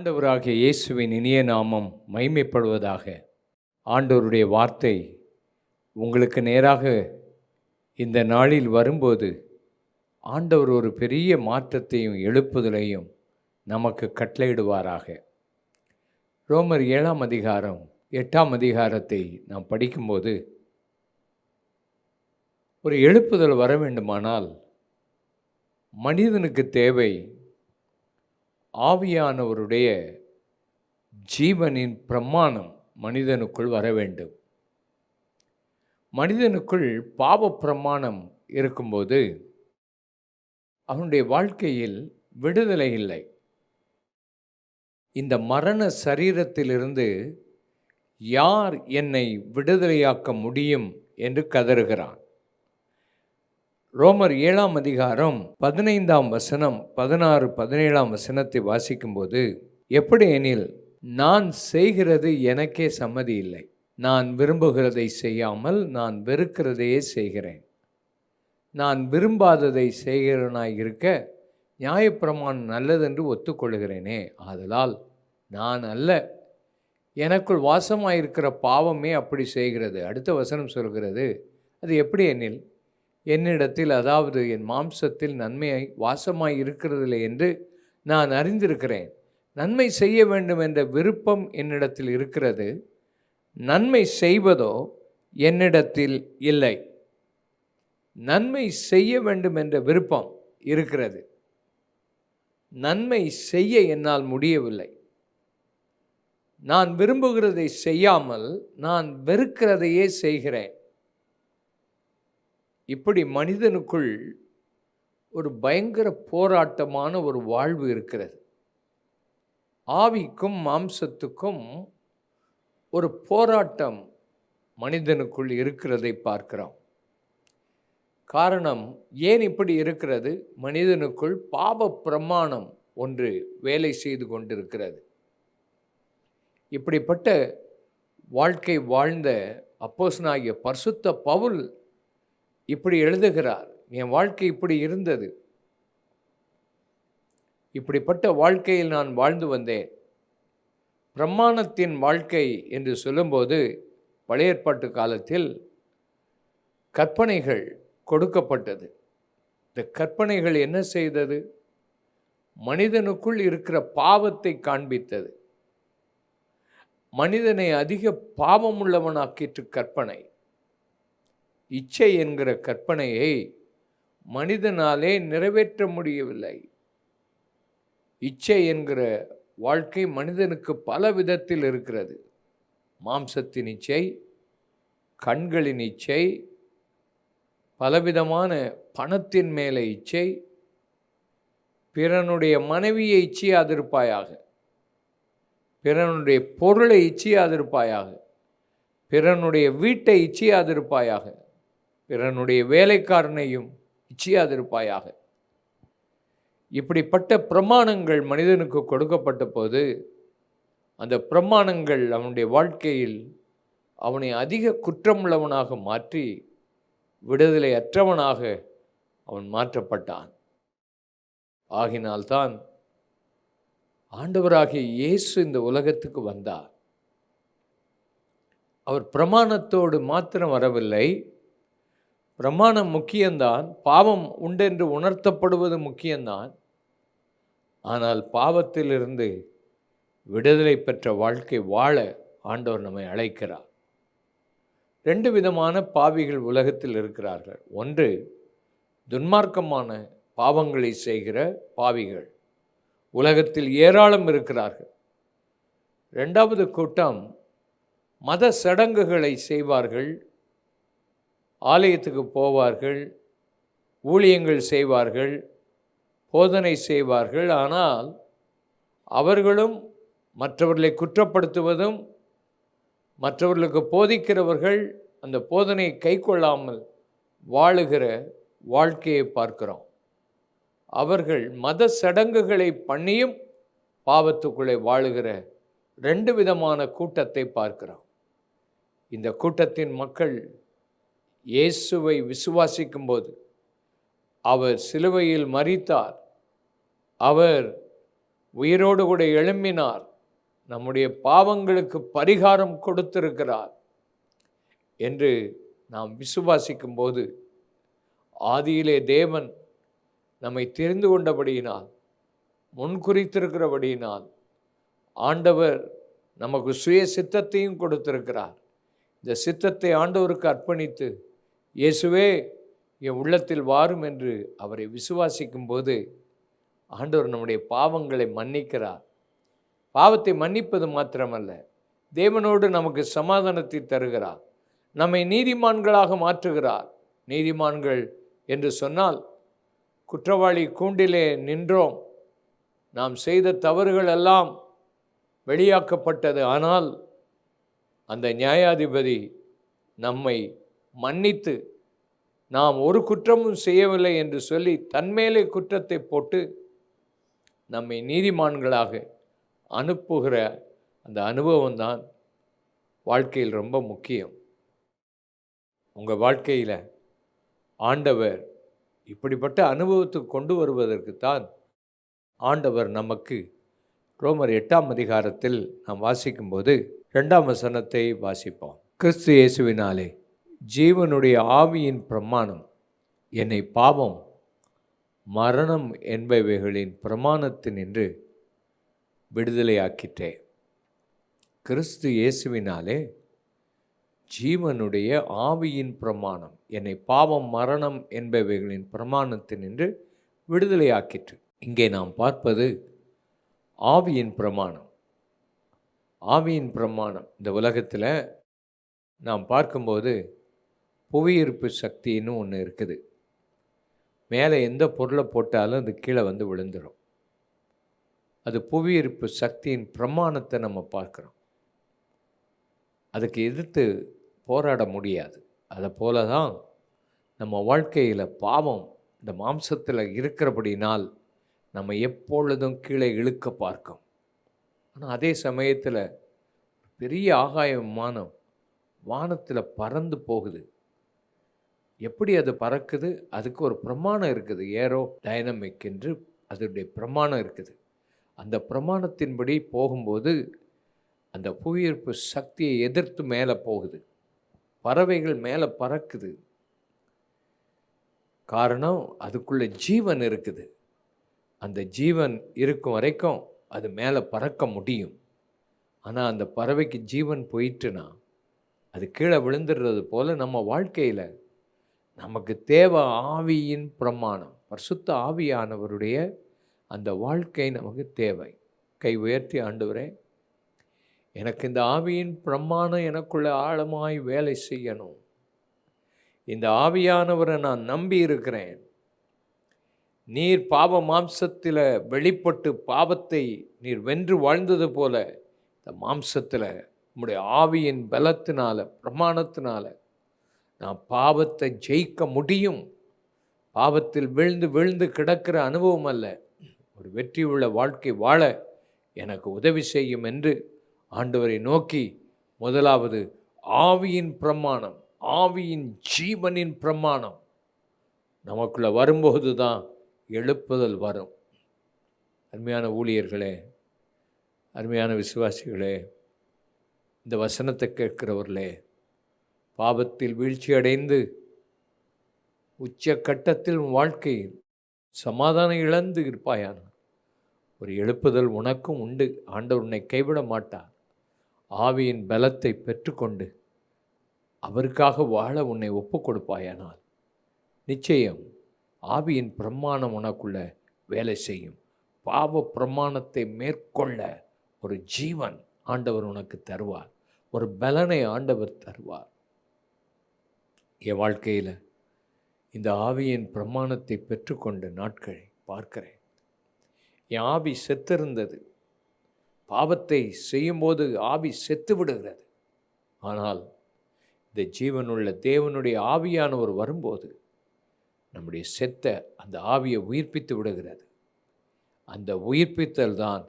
ஆண்டவராகிய இயேசுவின் இனிய நாமம் மைமைப்படுவதாக ஆண்டவருடைய வார்த்தை உங்களுக்கு நேராக இந்த நாளில் வரும்போது ஆண்டவர் ஒரு பெரிய மாற்றத்தையும் எழுப்புதலையும் நமக்கு கட்டளையிடுவாராக. ரோமர் ஏழாம் அதிகாரம் எட்டாம் அதிகாரத்தை நாம் படிக்கும்போது ஒரு எழுப்புதல் வர வேண்டுமானால் மனிதனுக்கு தேவை ஆவியானவருடைய ஜீவனின் பிரமாணம் மனிதனுக்குள் வர வேண்டும். மனிதனுக்குள் பாவ பிரமாணம் இருக்கும்போது அவனுடைய வாழ்க்கையில் விடுதலை இல்லை. இந்த மரண சரீரத்திலிருந்து யார் என்னை விடுதலையாக்க முடியும் என்று கதறுகிறான். ரோமர் ஏழாம் அதிகாரம் பதினைந்தாம் வசனம் பதினாறு பதினேழாம் வசனத்தை வாசிக்கும்போது எப்படி எனில் நான் செய்கிறது எனக்கே சம்மதி இல்லை. நான் விரும்புகிறதை செய்யாமல் நான் வெறுக்கிறதையே செய்கிறேன். நான் விரும்பாததை செய்கிறனாய் இருக்க நியாயப்பிரமாணம் நல்லதென்று ஒத்துக்கொள்கிறேனே. ஆதலால் நான் அல்ல. எனக்குள் வாசமாயிருக்கிற பாவமே அப்படி செய்கிறது. அடுத்த வசனம் சொல்கிறது அது எப்படி எனில் என்னிடத்தில் அதாவது என் மாம்சத்தில் நன்மையை வாசமாய் இருக்கிறதில்லை என்று நான் அறிந்திருக்கிறேன். நன்மை செய்ய வேண்டும் என்ற விருப்பம் என்னிடத்தில் இருக்கிறது. நன்மை செய்வதோ என்னிடத்தில் இல்லை. நன்மை செய்ய வேண்டும் என்ற விருப்பம் இருக்கிறது. நன்மை செய்ய என்னால் முடியவில்லை. நான் விரும்புகிறதை செய்யாமல் நான் வெறுக்கிறதையே செய்கிறேன். இப்படி மனிதனுக்குள் ஒரு பயங்கர போராட்டமான ஒரு வாழ்வு இருக்கிறது. ஆவிக்கும் மாம்சத்துக்கும் ஒரு போராட்டம் மனிதனுக்குள் இருக்கிறதை பார்க்கிறோம். காரணம் ஏன் இப்படி இருக்கிறது? மனிதனுக்குள் பாவ பிரமாணம் ஒன்று வேலை செய்து கொண்டிருக்கிறது. இப்படிப்பட்ட வாழ்க்கை வாழ்ந்த அப்போசனாகிய பரிசுத்த பவுல் இப்படி எழுதுகிறார். என் வாழ்க்கை இப்படி இருந்தது. இப்படிப்பட்ட வாழ்க்கையில் நான் வாழ்ந்து வந்தேன். பிரமாணத்தின் வாழ்க்கை என்று சொல்லும்போது பழைய ஏற்பாட்டு காலத்தில் கற்பனைகள் கொடுக்கப்பட்டது. இந்த கற்பனைகள் என்ன செய்தது? மனிதனுக்குள் இருக்கிற பாவத்தை காண்பித்தது. மனிதனை அதிக பாவமுள்ளவனாக்கிற்று கற்பனை. இச்சை என்கிற கற்பனையை மனிதனாலே நிறைவேற்ற முடியவில்லை. இச்சை என்கிற வாழ்க்கை மனிதனுக்கு பல விதத்தில் இருக்கிறது. மாம்சத்தின் இச்சை கண்களின் இச்சை பலவிதமான பணத்தின் மேலே இச்சை பிறனுடைய மனைவியை இச்சையாதிருப்பாயாக பிறனுடைய பொருளை இச்சையாதிருப்பாயாக பிறனுடைய வீட்டை இச்சையாதிருப்பாயாக பிறனுடைய வேலைக்காரனையும் இச்சையாதிருப்பாயாக. இப்படிப்பட்ட பிரமாணங்கள் மனிதனுக்கு கொடுக்கப்பட்ட போது அந்த பிரமாணங்கள் அவனுடைய வாழ்க்கையில் அவனை அதிக குற்றமுள்ளவனாக மாற்றி விடுதலை அற்றவனாக அவன் மாற்றப்பட்டான். ஆகினால்தான் ஆண்டவராகிய இயேசு இந்த உலகத்துக்கு வந்தார். அவர் பிரமாணத்தோடு மாத்திரம் வரவில்லை. பிரமாணம் முக்கியம்தான் பாவம் உண்டென்று உணர்த்தப்படுவது முக்கியம்தான் ஆனால் பாவத்திலிருந்து விடுதலை பெற்ற வாழ்க்கை வாழ ஆண்டவர் நம்மை அழைக்கிறார். ரெண்டு விதமான பாவிகள் உலகத்தில் இருக்கிறார்கள். ஒன்று துன்மார்க்கமான பாவங்களை செய்கிற பாவிகள். உலகத்தில் ஏராளம் இருக்கிறார்கள். ரெண்டாவது கூட்டம் மத சடங்குகளை செய்வார்கள் ஆலயத்துக்கு போவார்கள் ஊழியங்கள் செய்வார்கள் போதனை செய்வார்கள். ஆனால் அவர்களும் மற்றவர்களை குற்றப்படுத்துவதும் மற்றவர்களுக்கு போதிக்கிறவர்கள் அந்த போதனையை கை கொள்ளாமல் வாழுகிற வாழ்க்கையை பார்க்கிறோம். அவர்கள் மத சடங்குகளை பண்ணியும் பாவத்துக்குள்ளே வாழுகிற ரெண்டு விதமான கூட்டத்தை பார்க்கிறோம். இந்த கூட்டத்தின் மக்கள் இயேசுவை விசுவாசிக்கும்போது அவர் சிலுவையில் மறித்தார் அவர் உயிரோடு கூட எழும்பினார். நம்முடைய பாவங்களுக்கு பரிகாரம் கொடுத்திருக்கிறார் என்று நாம் விசுவாசிக்கும் போது ஆதியிலே தேவன் நம்மை தெரிந்து கொண்டபடியினால் முன்குறித்திருக்கிறபடியினால் ஆண்டவர் நமக்கு சுய சித்தத்தையும் கொடுத்திருக்கிறார். இந்த சித்தத்தை ஆண்டவருக்கு அர்ப்பணித்து இயேசுவே என் உள்ளத்தில் வாரும் என்று அவரை விசுவாசிக்கும் போது ஆண்டவர் நம்முடைய பாவங்களை மன்னிக்கிறார். பாவத்தை மன்னிப்பது மாத்திரமல்ல தேவனோடு நமக்கு சமாதானத்தை தருகிறார். நம்மை நீதிமான்களாக மாற்றுகிறார். நீதிமான்கள் என்று சொன்னால் குற்றவாளி கூண்டிலே நின்றோம். நாம் செய்த தவறுகள் எல்லாம் வெளியாக்கப்பட்டது. ஆனால் அந்த நியாயாதிபதி நம்மை மன்னித்து நாம் ஒரு குற்றமும் செய்யவில்லை என்று சொல்லி தன்மேலே குற்றத்தை போட்டு நம்மை நீதிமான்களாக அனுப்புகிற அந்த அனுபவம் தான் வாழ்க்கையில் ரொம்ப முக்கியம். உங்கள் வாழ்க்கையில் ஆண்டவர் இப்படிப்பட்ட அனுபவத்துக்கு கொண்டு வருவதற்கு தான் ஆண்டவர் நமக்கு ரோமர் எட்டாம் அதிகாரத்தில் நாம் வாசிக்கும்போது ரெண்டாம் வசனத்தை வாசிப்போம். கிறிஸ்து இயேசுவினாலே. ஜீவனுடைய ஆவியின் பிரமாணம். என்னை பாவம் மரணம் என்பவைகளின் பிரமாணத்தினின்று விடுதலையாக்கிற்றே கிறிஸ்து இயேசுவினாலே ஜீவனுடைய ஆவியின் பிரமாணம் என்னை பாவம் மரணம் என்பவைகளின் பிரமாணத்தினின்று விடுதலையாக்கிற்று. இங்கே நாம் பார்ப்பது ஆவியின் பிரமாணம். ஆவியின் பிரமாணம். இந்த உலகத்தில் நாம் பார்க்கும்போது புவியீர்ப்பு சக்தின்னு ஒன்று இருக்குது. மேலே எந்த பொருளை போட்டாலும் அது கீழே வந்து விழுந்துடும் அது புவியீர்ப்பு சக்தியின் பிரமாணத்தை நம்ம பார்க்குறோம். அதுக்கு எதிர்த்து போராட முடியாது. அதை போல தான் நம்ம வாழ்க்கையில் பாவம் இந்த மாம்சத்தில் இருக்கிறபடினால் நம்ம எப்பொழுதும் கீழே இழுக்க பார்க்கும். ஆனால் அதே சமயத்தில் பெரிய ஆகாயமான வானத்தில் பறந்து போகுது. எப்படி அது பறக்குது? அதுக்கு ஒரு பிரமாணம் இருக்குது. ஏரோ டைனமிக் என்று அதனுடைய பிரமாணம் இருக்குது. அந்த பிரமாணத்தின்படி போகும்போது அந்த புவியீர்ப்பு சக்தியை எதிர்த்து மேலே போகுது. பறவைகள் மேலே பறக்குது. காரணம் அதுக்குள்ளே ஜீவன் இருக்குது. அந்த ஜீவன் இருக்கும் வரைக்கும் அது மேலே பறக்க முடியும். ஆனால் அந்த பறவைக்கு ஜீவன் போயிட்டுனா அது கீழே விழுந்துடுறது போல் நம்ம வாழ்க்கையில் நமக்கு தேவை ஆவியின் பிரமாணம் பரிசுத்த ஆவியானவருடைய அந்த வாழ்க்கை நமக்கு தேவை. கை உயர்த்தி ஆண்டவரே எனக்கு இந்த ஆவியின் பிரமாணம் எனக்குள்ளே ஆழமாய் வேலை செய்யணும். இந்த ஆவியானவரை நான் நம்பி இருக்கிறேன். நீர் பாவ மாம்சத்தில் வெளிப்பட்டு பாவத்தை நீர் வென்று வாழ்ந்தது போல இந்த மாம்சத்தில் உம்முடைய ஆவியின் பலத்தினால பிரமாணத்தினால நான் பாவத்தை ஜெயிக்க முடியும். பாவத்தில் விழுந்து விழுந்து கிடக்கிற அனுபவம் அல்ல. ஒரு வெற்றியுள்ள வாழ்க்கை வாழ எனக்கு உதவி செய்யும் என்று ஆண்டவரை நோக்கி முதலாவது ஆவியின் பிரமாணம் ஆவியின் ஜீவனின் பிரமாணம். நமக்குள்ளே வரும்போது தான் எழுப்புதல் வரும். அருமையான ஊழியர்களே அருமையான விசுவாசிகளே இந்த வசனத்தை கேட்கிறவர்களே பாவத்தில் வீழ்ச்சி அடைந்து உச்சக்கட்டத்தில் உன் வாழ்க்கையில் சமாதானம் இழந்து இருப்பாயானால் ஒரு எழுப்புதல் உனக்கும் உண்டு. ஆண்டவர் உன்னை கைவிட மாட்டார். ஆவியின் பலத்தை பெற்றுக்கொண்டு அவருக்காக வாழ உன்னை ஒப்பு கொடுப்பாயானால் நிச்சயம் ஆவியின் பிரமாணம் உனக்குள்ள வேலை செய்யும். பாவ பிரமாணத்தை மேற்கொள்ள ஒரு ஜீவன் ஆண்டவர் உனக்கு தருவார். ஒரு பலனை ஆண்டவர் தருவார். என் வாழ்க்கையில் இந்த ஆவியின் பிரமாணத்தை பெற்றுக்கொண்ட நாட்களை பார்க்கிறேன். என் ஆவி செத்திருந்தது. பாவத்தை செய்யும்போது ஆவி செத்து விடுகிறது. ஆனால் இந்த ஜீவனுள்ள தேவனுடைய ஆவியானவர் வரும்போது நம்முடைய செத்த அந்த ஆவியை உயிர்ப்பித்து விடுகிறது. அந்த உயிர்ப்பித்தல் தான்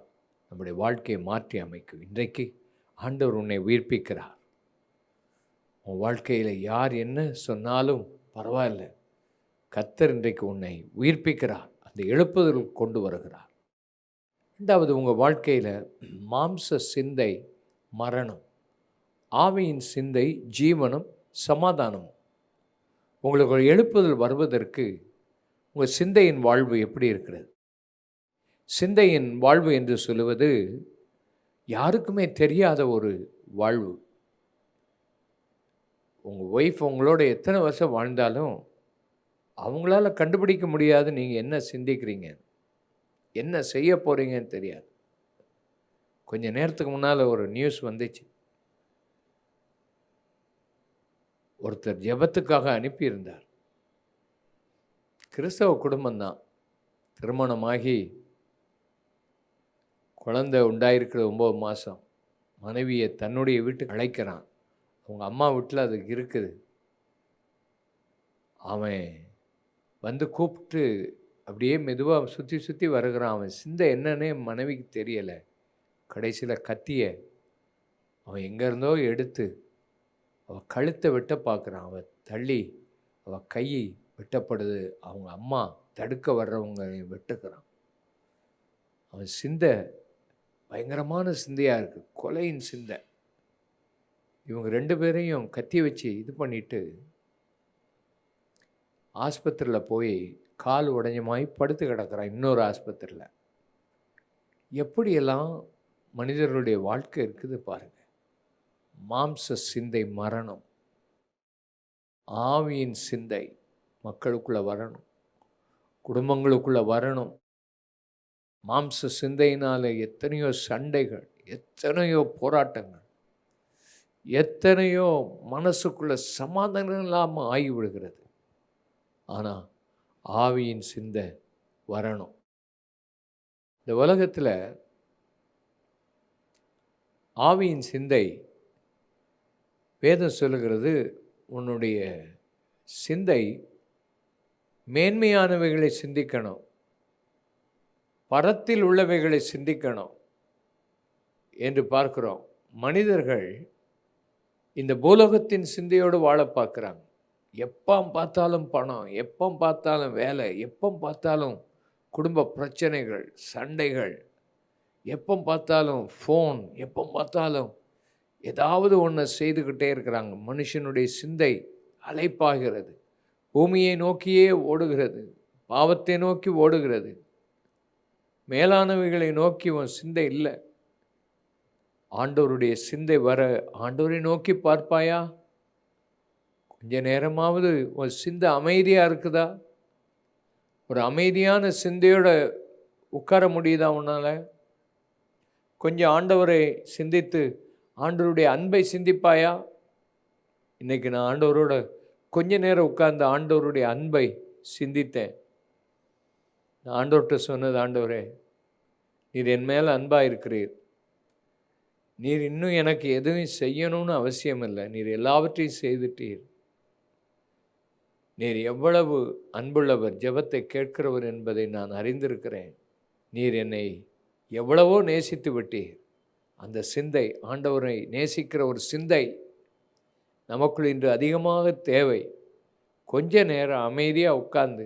நம்முடைய வாழ்க்கையை மாற்றி அமைக்கும். இன்றைக்கு ஆண்டவர் உன்னை உயிர்ப்பிக்கிறார். உன் வாழ்க்கையில் யார் என்ன சொன்னாலும் பரவாயில்ல. கத்தர் இன்றைக்கு உன்னை உயிர்ப்பிக்கிறார். அந்த எழுப்புதல் கொண்டு வருகிறார். ரெண்டாவது உங்கள் வாழ்க்கையில் மாம்ச சிந்தை மரணம் ஆவியின் சிந்தை ஜீவனும் சமாதானமும். உங்களுக்கு ஒரு எழுப்புதல் வருவதற்கு உங்கள் சிந்தையின் வாழ்வு எப்படி இருக்கிறது? சிந்தையின் வாழ்வு என்று சொல்லுவது யாருக்குமே தெரியாத ஒரு வாழ்வு. உங்கள் ஒய்ஃப் உங்களோட எத்தனை வருஷம் வாழ்ந்தாலும் அவங்களால கண்டுபிடிக்க முடியாது நீங்கள் என்ன சிந்திக்கிறீங்க. என்ன செய்ய போகிறீங்கன்னு தெரியாது. கொஞ்ச நேரத்துக்கு முன்னால் ஒரு நியூஸ் வந்துச்சு. ஒருத்தர் ஜெபத்துக்காக அனுப்பியிருந்தார். கிறிஸ்தவ குடும்பம்தான். திருமணமாகி குழந்தை உண்டாயிருக்கிற ஒம்பது மாதம் மனைவியை தன்னுடைய வீட்டுக்கு அழைக்கிறான். அவங்க அம்மா வீட்டில் அது இருக்குது. அவன் வந்து கூப்பிட்டு அப்படியே மெதுவாக சுற்றி சுற்றி வருகிறான். அவன் சிந்தை என்னன்னே மனைவிக்கு தெரியலை. கடைசியில் கத்திய அவன் எங்கேருந்தோ எடுத்து அவள் கழுத்தை வெட்ட பார்க்குறான் அவள் தள்ளி அவள் கை வெட்டப்படுது. அவங்க அம்மா தடுக்க வர்றவங்க வெட்டுக்கிறான் அவன் சிந்தை பயங்கரமான சிந்தையாக இருக்குது கொலையின் சிந்தை. இவங்க ரெண்டு பேரையும் கத்தி வச்சு இது பண்ணிட்டு ஆஸ்பத்திரியில் போய் கால் உடைஞ்ச மாதிரி படுத்து கிடக்கிறான் இன்னொரு ஆஸ்பத்திரியில். எப்படியெல்லாம் மனிதர்களுடைய வாழ்க்கை இருக்குது பாருங்கள் மாம்ச சிந்தை மரணம். ஆவியின் சிந்தை மக்களுக்குள்ளே வரணும். குடும்பங்களுக்குள்ளே வரணும். மாம்ச சிந்தையினால் எத்தனையோ சண்டைகள் எத்தனையோ போராட்டங்கள். எத்தனையோ மனசுக்குள்ள சமாதானம் இல்லாமல் ஆகிவிடுகிறது. ஆனால் ஆவியின் சிந்தை வரணும். இந்த உலகத்தில் ஆவியின் சிந்தை வேதம் சொல்லுகிறது உன்னுடைய சிந்தை மேன்மையானவைகளை சிந்திக்கணும். பரத்தில் உள்ளவைகளை சிந்திக்கணும். என்று பார்க்கிறோம். மனிதர்கள் இந்த பூலோகத்தின் சிந்தையோடு வாழ பார்க்குறாங்க. எப்போ பார்த்தாலும் பணம் எப்போ பார்த்தாலும் வேலை எப்போ பார்த்தாலும் குடும்ப பிரச்சனைகள் சண்டைகள் எப்போ பார்த்தாலும் ஃபோன் எப்போ பார்த்தாலும் ஏதாவது ஒன்று செய்துக்கிட்டே இருக்கிறாங்க. மனுஷனுடைய சிந்தை அலைப்பாகிறது. பூமியை நோக்கியே ஓடுகிறது. பாவத்தை நோக்கி ஓடுகிறது. மேலானவைகளை நோக்கி உன் சிந்தை இல்லை. ஆண்டவருடைய சிந்தை வர ஆண்டவரை நோக்கி பார்ப்பாயா? கொஞ்ச நேரமாவது உன் சிந்தை அமைதியாக இருக்குதா? ஒரு அமைதியான சிந்தையோட உட்கார முடியுதா உன்னால்? கொஞ்சம் ஆண்டவரை சிந்தித்து ஆண்டவருடைய அன்பை சிந்திப்பாயா? இன்றைக்கி நான் ஆண்டவரோட கொஞ்ச நேரம் உட்கார்ந்து ஆண்டவருடைய அன்பை சிந்தித்தேன். நான் ஆண்டவர்கிட்ட சொன்னது ஆண்டவரே நீர் என் மேலே அன்பாக இருக்கிறீர். நீர் இன்னும் எனக்கு எதுவும் செய்யணும்னு அவசியம் இல்லை நீர் எல்லாவற்றையும் செய்துட்டீர். நீர் எவ்வளவு அன்புள்ளவர் ஜெபத்தை கேட்கிறவர் என்பதை நான் அறிந்திருக்கிறேன். நீர் என்னை எவ்வளவோ நேசித்து விட்டீர். அந்த சிந்தை ஆண்டவரை நேசிக்கிற ஒரு சிந்தை நமக்குள் இன்று அதிகமாக தேவை. கொஞ்ச நேரம் அமைதியாக உட்கார்ந்து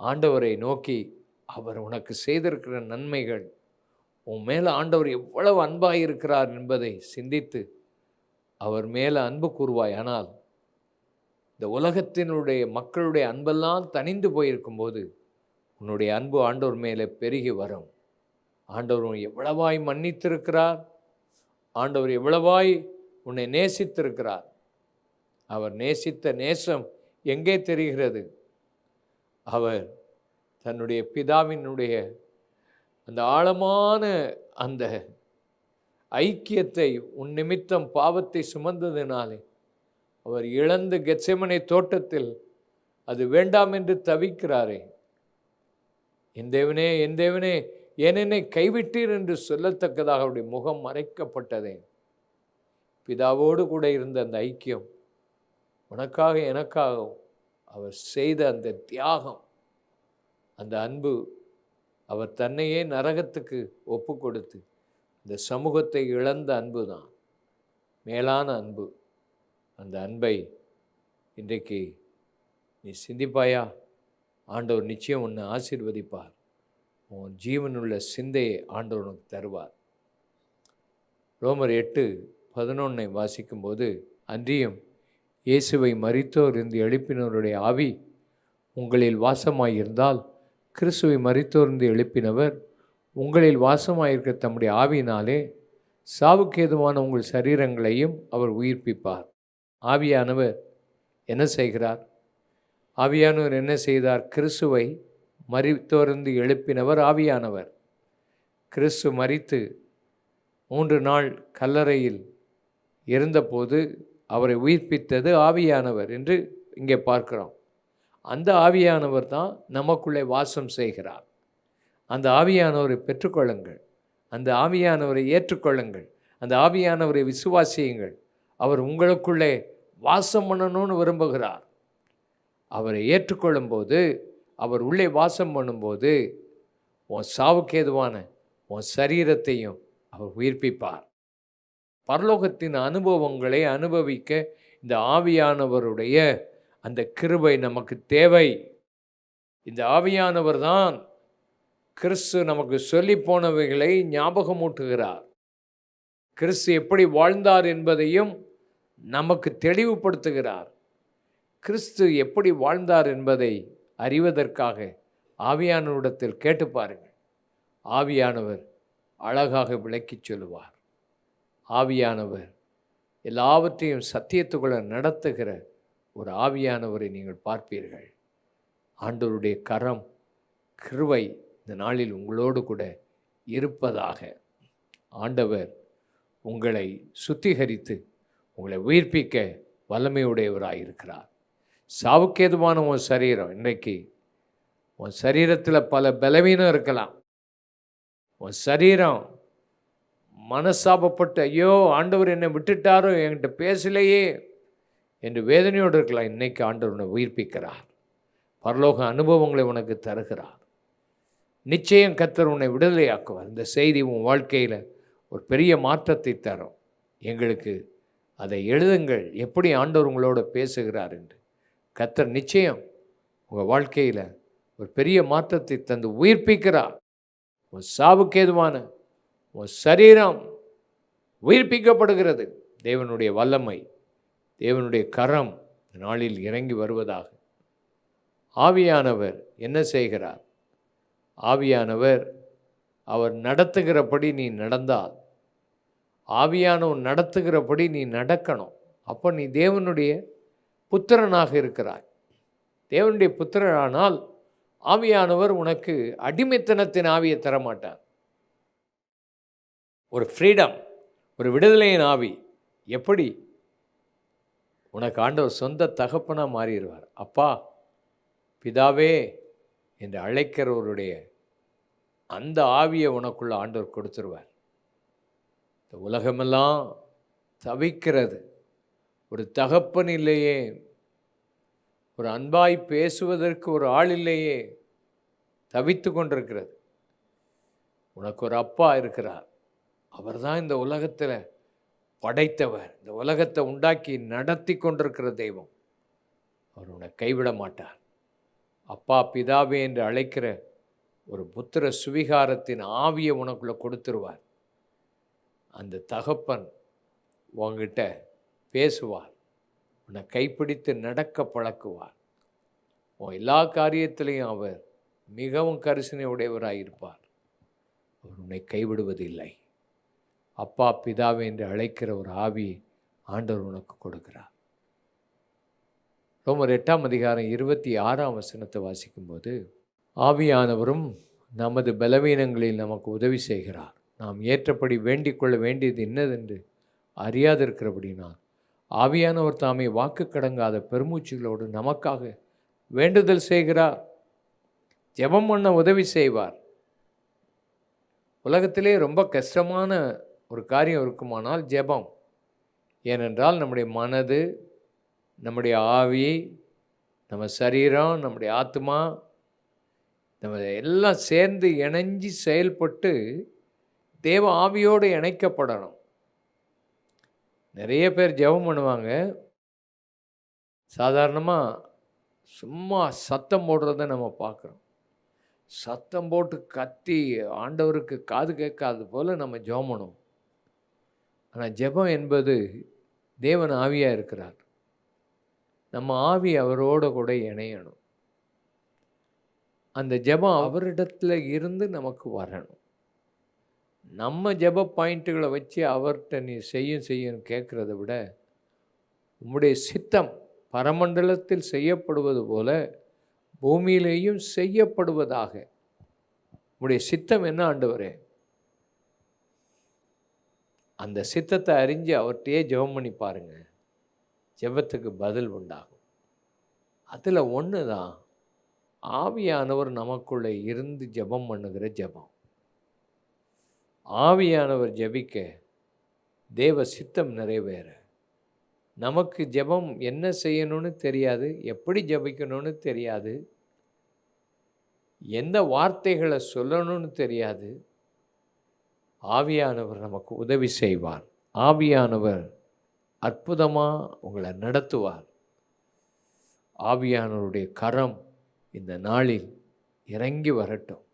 ஆண்டவரை நோக்கி அவர் உனக்கு செய்திருக்கிற நன்மைகள் உன் மேலே ஆண்டவர் எவ்வளவு அன்பாக இருக்கிறார் என்பதை சிந்தித்து அவர் மேலே அன்பு கூறுவாய். ஆனால் இந்த உலகத்தினுடைய மக்களுடைய அன்பெல்லாம் தனிந்து போயிருக்கும்போது உன்னுடைய அன்பு ஆண்டவர் மேலே பெருகி வரும். ஆண்டவர் எவ்வளவாய் மன்னித்திருக்கிறார். ஆண்டவர் எவ்வளவாய் உன்னை நேசித்திருக்கிறார். அவர் நேசித்த நேசம் எங்கே தெரிகிறது? அவர் தன்னுடைய பிதாவினுடைய அந்த ஆழமான அந்த ஐக்கியத்தை உன் நிமித்தம் பாவத்தை சுமந்ததினாலே அவர் இழந்து கெச்சமனை தோட்டத்தில் அது வேண்டாம் என்று தவிக்கிறாரே. என் தேவனே என் தேவனே என்னை கைவிட்டீர் என்று சொல்லத்தக்கதாக அவருடைய முகம் மறைக்கப்பட்டதே. பிதாவோடு கூட இருந்த அந்த ஐக்கியம் உனக்காக எனக்காகவும் அவர் செய்த அந்த தியாகம் அந்த அன்பு அவர் தன்னையே நரகத்துக்கு ஒப்பு கொடுத்து இந்த சமூகத்தை இழந்த அன்பு தான் மேலான அன்பு. அந்த அன்பை இன்றைக்கு நீ சிந்திப்பாயா? ஆண்டவர் நிச்சயம் உன்னை ஆசீர்வதிப்பார். உன் ஜீவனுள்ள சிந்தையை ஆண்டவர் உனக்கு தருவார். ரோமர் எட்டு பதினொன்னை வாசிக்கும்போது அன்றியும் இயேசுவை மறித்தோர் இருந்து எழுப்பினோருடைய ஆவி உங்களில் வாசமாயிருந்தால் கிறிஸ்துவை மறித்தோர்ந்து எழுப்பினவர் உங்களில் வாசமாயிருக்க தம்முடைய ஆவியினாலே சாவுக்கேதுவான உங்கள் சரீரங்களையும் அவர் உயிர்ப்பிப்பார். ஆவியானவர் என்ன செய்கிறார்? ஆவியானவர் என்ன செய்தார்? கிறிஸ்துவை மறித்தோர்ந்து எழுப்பினவர் ஆவியானவர். கிறிஸ்து மரித்து மூன்று நாள் கல்லறையில் இருந்தபோது அவரை உயிர்ப்பித்தது ஆவியானவர் என்று இங்கே பார்க்கிறோம். அந்த ஆவியானவர் தான் நமக்குள்ளே வாசம் செய்கிறார். அந்த ஆவியானவரை பெற்றுக்கொள்ளுங்கள். அந்த ஆவியானவரை ஏற்றுக்கொள்ளுங்கள். அந்த ஆவியானவரை விசுவாசியுங்கள். அவர் உங்களுக்குள்ளே வாசம் பண்ணணும்னு விரும்புகிறார். அவரை ஏற்றுக்கொள்ளும்போது அவர் உள்ளே வாசம் பண்ணும்போது உன் சாவுக்கு எதுவான உன் சரீரத்தையும் அவர் உயிர்ப்பிப்பார். பரலோகத்தின் அனுபவங்களை அனுபவிக்க இந்த ஆவியானவருடைய அந்த கிருபை நமக்கு தேவை. இந்த ஆவியானவர் தான் கிறிஸ்து நமக்கு சொல்லி போனவைகளை ஞாபகமூட்டுகிறார். கிறிஸ்து எப்படி வாழ்ந்தார் என்பதையும் நமக்கு தெளிவுபடுத்துகிறார். கிறிஸ்து எப்படி வாழ்ந்தார் என்பதை அறிவதற்காக ஆவியானவரிடத்தில் கேட்டு பாருங்கள். ஆவியானவர் அழகாக விளக்கிச் சொல்லுவார். ஆவியானவர் எல்லாவற்றையும் சத்தியத்துக்குள்ள நடத்துகிற ஒரு ஆவியானவரை நீங்கள் பார்ப்பீர்கள். ஆண்டவருடைய கரம் கிருவை இந்த நாளில் உங்களோடு கூட இருப்பதாக. ஆண்டவர் உங்களை சுத்திகரித்து உங்களை உயிர்ப்பிக்க வல்லமையுடையவராக இருக்கிறார் சாவுக்கேதுவான உன் சரீரம் இன்றைக்கு உன் சரீரத்தில் பல பலவீனம் இருக்கலாம். உன் சரீரம் மனசாபப்பட்டு ஐயோ ஆண்டவர் என்னை விட்டுட்டாரோ என்கிட்ட பேசலையே. என்று வேதனையோடு இருக்கலாம். இன்னைக்கு ஆண்டவர் உன்னை உயிர்ப்பிக்கிறார். பரலோக அனுபவங்களை உனக்கு தருகிறார். நிச்சயம் கத்தர் உன்னை விடுதலையாக்குவார். இந்த செய்தி உன் வாழ்க்கையில் ஒரு பெரிய மாற்றத்தை தரும். எங்களுக்கு அதை எழுதுங்கள். எப்படி ஆண்டவர் உங்களோட பேசுகிறார் என்று. கத்தர் நிச்சயம் உங்கள் வாழ்க்கையில் ஒரு பெரிய மாற்றத்தை தந்து உயிர்ப்பிக்கிறார். உன் சாவுக்கு ஏதுவான உன் சரீரம் உயிர்ப்பிக்கப்படுகிறது. தேவனுடைய வல்லமை. தேவனுடைய கரம் நாளில் இறங்கி வருவதாக. ஆவியானவர் என்ன செய்கிறார்? ஆவியானவர் அவர் நடத்துகிறபடி நீ நடந்தால் ஆவியானவர் நடத்துகிறபடி நீ நடக்கணும். அப்போ நீ தேவனுடைய புத்திரனாக இருக்கிறாய். தேவனுடைய புத்திரனானால் ஆவியானவர் உனக்கு அடிமைத்தனத்தின் ஆவியை தரமாட்டார். ஒரு ஃப்ரீடம் ஒரு விடுதலையின் ஆவி எப்படி உனக்கு ஆண்டவர் சொந்த தகப்பனாக மாறிடுவார். அப்பா பிதாவே என்று அழைக்கிறவருடைய அந்த ஆவியை உனக்குள்ள ஆண்டவர் கொடுத்துருவார். இந்த உலகமெல்லாம் தவிக்கிறது. ஒரு தகப்பன் இல்லையே. ஒரு அன்பாய் பேசுவதற்கு ஒரு ஆள் இல்லையே. தவித்து கொண்டிருக்கிறது. உனக்கு ஒரு அப்பா இருக்கிறார். அவர் தான் இந்த உலகத்தில் படைத்தவர் இந்த உலகத்தை உண்டாக்கி நடத்தி கொண்டிருக்கிற தெய்வம். அவர் உன்னை கைவிட மாட்டார். அப்பா பிதாவே என்று அழைக்கிற ஒரு புத்திர சுவிகாரத்தின் ஆவியை உனக்குள்ளே கொடுத்துருவார். அந்த தகப்பன் உங்ககிட்ட பேசுவார். உன்னை கைப்பிடித்து நடக்க பழக்குவார். உன் எல்லா காரியத்திலையும் அவர் மிகவும் கரிசனை உடையவராக இருப்பார் அவர் உன்னை கைவிடுவதில்லை. அப்பா பிதாவே என்று அழைக்கிற ஒரு ஆவி ஆண்டவர் உனக்கு கொடுக்கிறார். ரோமர் எட்டாம் அதிகாரம் இருபத்தி ஆறாம் வசனத்தை வாசிக்கும்போது ஆவியானவரும் நமது பலவீனங்களில் நமக்கு உதவி செய்கிறார். நாம் ஏற்றபடி வேண்டிக் கொள்ள வேண்டியது என்னதென்று அறியாதிருக்கிறபடினால் ஆவியானவர் தாமே வாக்கு கடங்காத பெருமூச்சுகளோடு நமக்காக வேண்டுதல் செய்கிறார். ஜெபம் பண்ண உதவி செய்வார். உலகத்திலே ரொம்ப கஷ்டமான ஒரு காரியம் இருக்குமானால் ஜெபம். ஏனென்றால் நம்முடைய மனது நம்முடைய ஆவி நம்ம சரீரம் நம்முடைய ஆத்மா நம்ம எல்லாம் சேர்ந்து இணைஞ்சி செயல்பட்டு தேவ ஆவியோடு இணைக்கப்படணும். நிறைய பேர் ஜெபம் பண்ணுவாங்க. சாதாரணமாக சும்மா சத்தம் போடுறத நம்ம பார்க்குறோம். சத்தம் போட்டு கத்தி ஆண்டவருக்கு காது கேட்காது போல் நம்ம ஜெபம் பண்ணுவோம். ஆனால் ஜெபம் என்பது தேவன் ஆவியாக இருக்கிறார். நம்ம ஆவி அவரோட கூட இணையணும். அந்த ஜெபம் அவரிடத்துல இருந்து நமக்கு வரணும். நம்ம ஜெப பாயிண்ட்டுகளை வச்சு அவர்கிட்ட நீ செய்யும் செய்யும் கேட்குறத விட உம்முடைய சித்தம் பரமண்டலத்தில் செய்யப்படுவது போல பூமியிலேயும் செய்யப்படுவதாக. உம்முடைய சித்தம் என்ன ஆண்டவரே? அந்த சித்தத்தை அறிஞ்சு அவர்கிட்டயே ஜெபம் பண்ணி பாருங்க. ஜெபத்துக்கு பதில் உண்டாகும். அதில் ஒன்று தான் ஆவியானவர் நமக்குள்ளே இருந்து ஜெபம் பண்ணுகிற ஜெபம். ஆவியானவர் ஜெபிக்க தேவ சித்தம் நிறைவேற. நமக்கு ஜெபம் என்ன செய்யணும்னு தெரியாது எப்படி ஜெபிக்கணும்னு தெரியாது எந்த வார்த்தைகளை சொல்லணும்னு தெரியாது ஆவியானவர் நமக்கு உதவி செய்வார். ஆவியானவர் அற்புதமாக உங்களை நடத்துவார். ஆவியானவருடைய கரம் இந்த நாளில் இறங்கி வரட்டும்.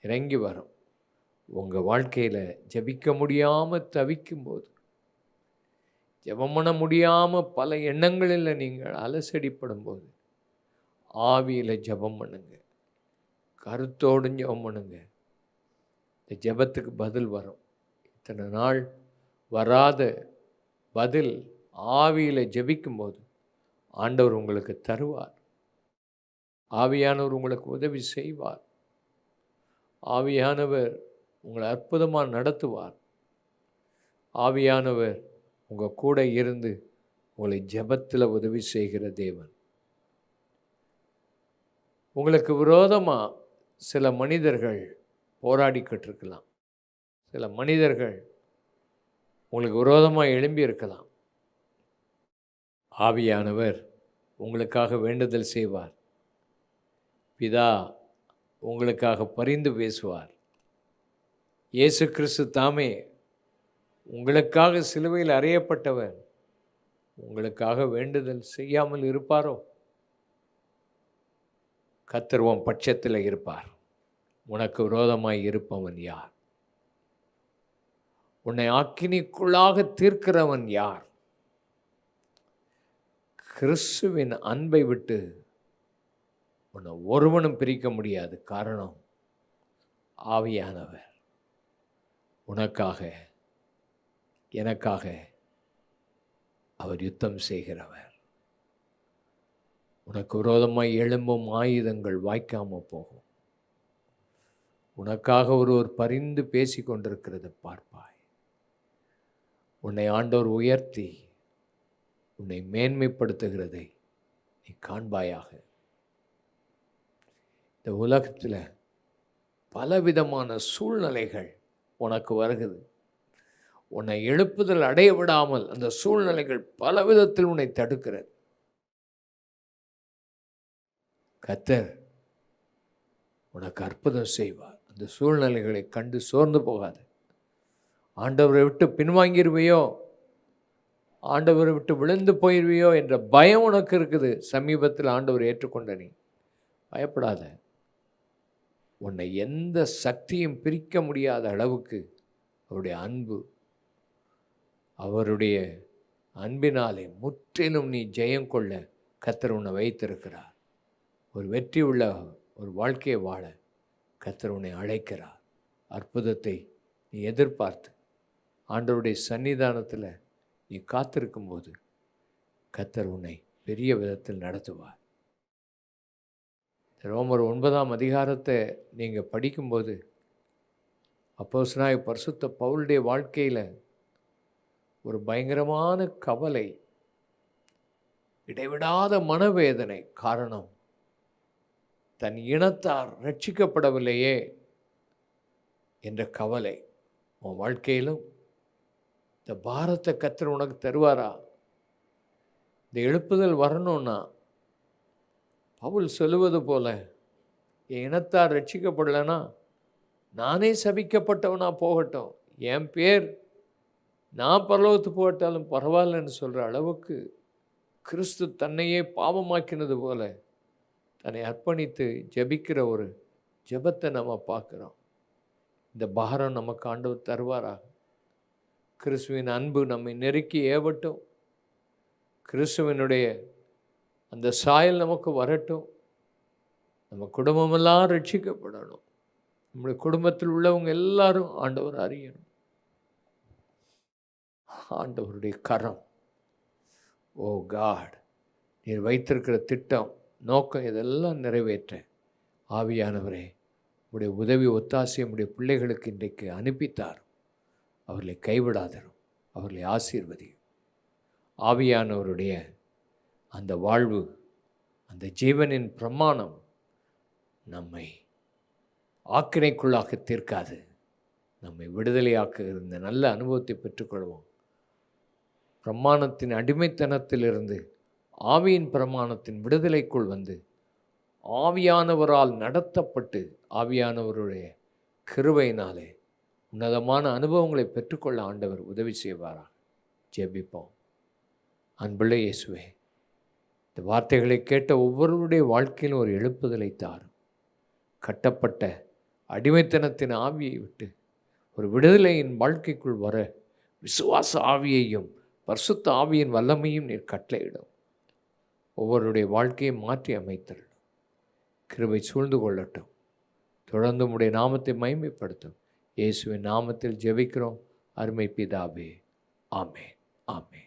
இறங்கி வரும். உங்கள் வாழ்க்கையில் ஜெபிக்க முடியாமல் தவிக்கும்போது ஜெபம் பண்ண முடியாமல் பல எண்ணங்களில் நீங்கள் அலசடிப்படும் போது ஆவியில் ஜெபம் பண்ணுங்க. கருத்தோடும் ஜெபம் பண்ணுங்க. இந்த ஜெபத்துக்கு பதில் வரும். இத்தனை நாள் வராத பதில் ஆவியில் ஜெபிக்கும்போது ஆண்டவர் உங்களுக்கு தருவார். ஆவியானவர் உங்களுக்கு உதவி செய்வார். ஆவியானவர் உங்களை அற்புதமாக நடத்துவார். ஆவியானவர் உங்கள் கூட இருந்து உங்களை ஜெபத்தில் உதவி செய்கிற தேவன். உங்களுக்கு விரோதமாக சில மனிதர்கள் போராடிக்கிட்டு இருக்கலாம் சில மனிதர்கள் உங்களுக்கு விரோதமாக எழும்பி இருக்கலாம் ஆவியானவர் உங்களுக்காக வேண்டுதல் செய்வார். பிதா உங்களுக்காக பரிந்து பேசுவார். இயேசு கிறிஸ்து தாமே உங்களுக்காக சிலுவையில் அறையப்பட்டவர் உங்களுக்காக வேண்டுதல் செய்யாமல் இருப்பாரோ? கத்தர்வம் பட்சத்தில் இருப்பார். உனக்கு விரோதமாய் இருப்பவன் யார்? உன்னை ஆக்கினிக்குள்ளாக தீர்க்கிறவன் யார்? கிறிஸ்துவின் அன்பை விட்டு உன்னை ஒருவனும் பிரிக்க முடியாது. காரணம் ஆவியானவர். உனக்காக எனக்காக அவர் யுத்தம் செய்கிறவர். உனக்கு விரோதமாய் எழும்பும் ஆயுதங்கள் வாய்க்காமல் போகும். உனக்காக ஒருவர் பரிந்து பேசி கொண்டிருக்கிறது பார்ப்பாய். உன்னை ஆண்டோர் உயர்த்தி உன்னை மேன்மைப்படுத்துகிறதை நீ காண்பாயாக. இந்த உலகத்தில் பலவிதமான சூழ்நிலைகள் உனக்கு வருகுது உன்னை எழுப்புதல் அடைய விடாமல் அந்த சூழ்நிலைகள் பல விதத்தில் உன்னை தடுக்கிறது. கத்தர் உனக்கு அற்புதம் செய்வார். அந்த சூழ்நிலைகளை கண்டு சோர்ந்து போகாது. ஆண்டவரை விட்டு பின்வாங்கிடுவையோ? ஆண்டவரை விட்டு விழுந்து போயிடுவியோ என்ற பயம் உனக்கு இருக்குது. சமீபத்தில் ஆண்டவர் ஏற்றுக்கொண்ட நீ. பயப்படாத. உன்னை எந்த சக்தியும் பிரிக்க முடியாத அளவுக்கு அவருடைய அன்பு அவருடைய அன்பினாலே முற்றிலும் நீ ஜெயம் கொள்ள கத்தர் உன்னை வைத்திருக்கிறார். ஒரு வெற்றி உள்ள ஒரு வாழ்க்கையை வாழ கத்தர் உன்னை அழைக்கிறார். அற்புதத்தை நீ எதிர்பார்த்து ஆண்டவருடைய சன்னிதானத்தில் நீ காத்திருக்கும்போது கத்தர் உன்னை பெரிய விதத்தில் நடத்துவார். ரோமர் ஒன்பதாம் அதிகாரத்தை நீங்கள் படிக்கும்போது அப்போஸ்னாய் பரிசுத்த பவுளுடைய வாழ்க்கையில் ஒரு பயங்கரமான கவலை இடைவிடாத மனவேதனை காரணம் தன் இனத்தார் ரட்சிக்கப்படவில்லையே என்ற கவலை உன் வாழ்க்கையிலும். இந்த பாரத்தை கத்தர் உனக்கு தருவாரா? இந்த எழுப்புதல் வரணும்னா பவுல் சொல்லுவது போல என் இனத்தார் ரட்சிக்கப்படலைன்னா நானே சபிக்கப்பட்டவனா போகட்டும். என் பேர் நான் பரலோகத்து போகட்டாலும் பரவாயில்லன்னு சொல்கிற அளவுக்கு கிறிஸ்து தன்னையே பாவமாக்கினது போல தன்னை அர்ப்பணித்து ஜெபிக்கிற ஒரு ஜெபத்தை நம்ம பார்க்குறோம். இந்த பாரம் நமக்கு ஆண்டவர் தருவாராக. கிறிஸ்துவின் அன்பு நம்மை நெருக்கி ஏவட்டும். கிறிஸ்துவனுடைய அந்த சாயல் நமக்கு வரட்டும். நம்ம குடும்பமெல்லாம் ரட்சிக்கப்படணும். நம்முடைய குடும்பத்தில் உள்ளவங்க எல்லாரும் ஆண்டவர் அறியணும். ஆண்டவருடைய கரம். ஓ காட் நீர் வைத்திருக்கிற திட்டம் நோக்கம் இதெல்லாம் நிறைவேற்ற ஆவியானவரே உடைய உதவி ஒத்தாசை உடைய பிள்ளைகளுக்கு இன்றைக்கு அனுப்பித்தார் அவர்களை கைவிடாதரும். அவர்களை ஆசீர்வதியும். ஆவியானவருடைய அந்த வாழ்வு அந்த ஜீவனின் பிரமாணம் நம்மை ஆக்கினைக்குள்ளாக தீர்க்காது. நம்மை விடுதலையாக்குகிற இந்த நல்ல அனுபவத்தை பெற்றுக்கொள்வோம். பிரமாணத்தின் அடிமைத்தனத்திலிருந்து ஆவியின் பிரமாணத்தின் விடுதலைக்குள் வந்து ஆவியானவரால் நடத்தப்பட்டு ஆவியானவருடைய கிருவையினாலே உன்னதமான அனுபவங்களை பெற்றுக்கொள்ள ஆண்டவர் உதவி செய்வாரா ஜெபிப்போம். அன்புள்ள இயேசுவே இந்த வார்த்தைகளை கேட்ட ஒவ்வொருவருடைய வாழ்க்கையிலும் ஒரு எழுப்புதலை தாரும். கட்டப்பட்ட அடிமைத்தனத்தின் ஆவியை விட்டு ஒரு விடுதலையின் வாழ்க்கைக்குள் வர விசுவாச ஆவியையும் பரிசுத்த ஆவியின் வல்லமையும் நீர் கட்டளையிடும். ஒவ்வொருடைய வாழ்க்கையை மாற்றி அமைத்தல். கிருபை சூழ்ந்து கொள்ளட்டும். தொடர்ந்து உடைய நாமத்தை மைமைப்படுத்தும் இயேசுவின் நாமத்தில் ஜெபிக்கிறோம். அருமை பிதாவே. ஆமே ஆமே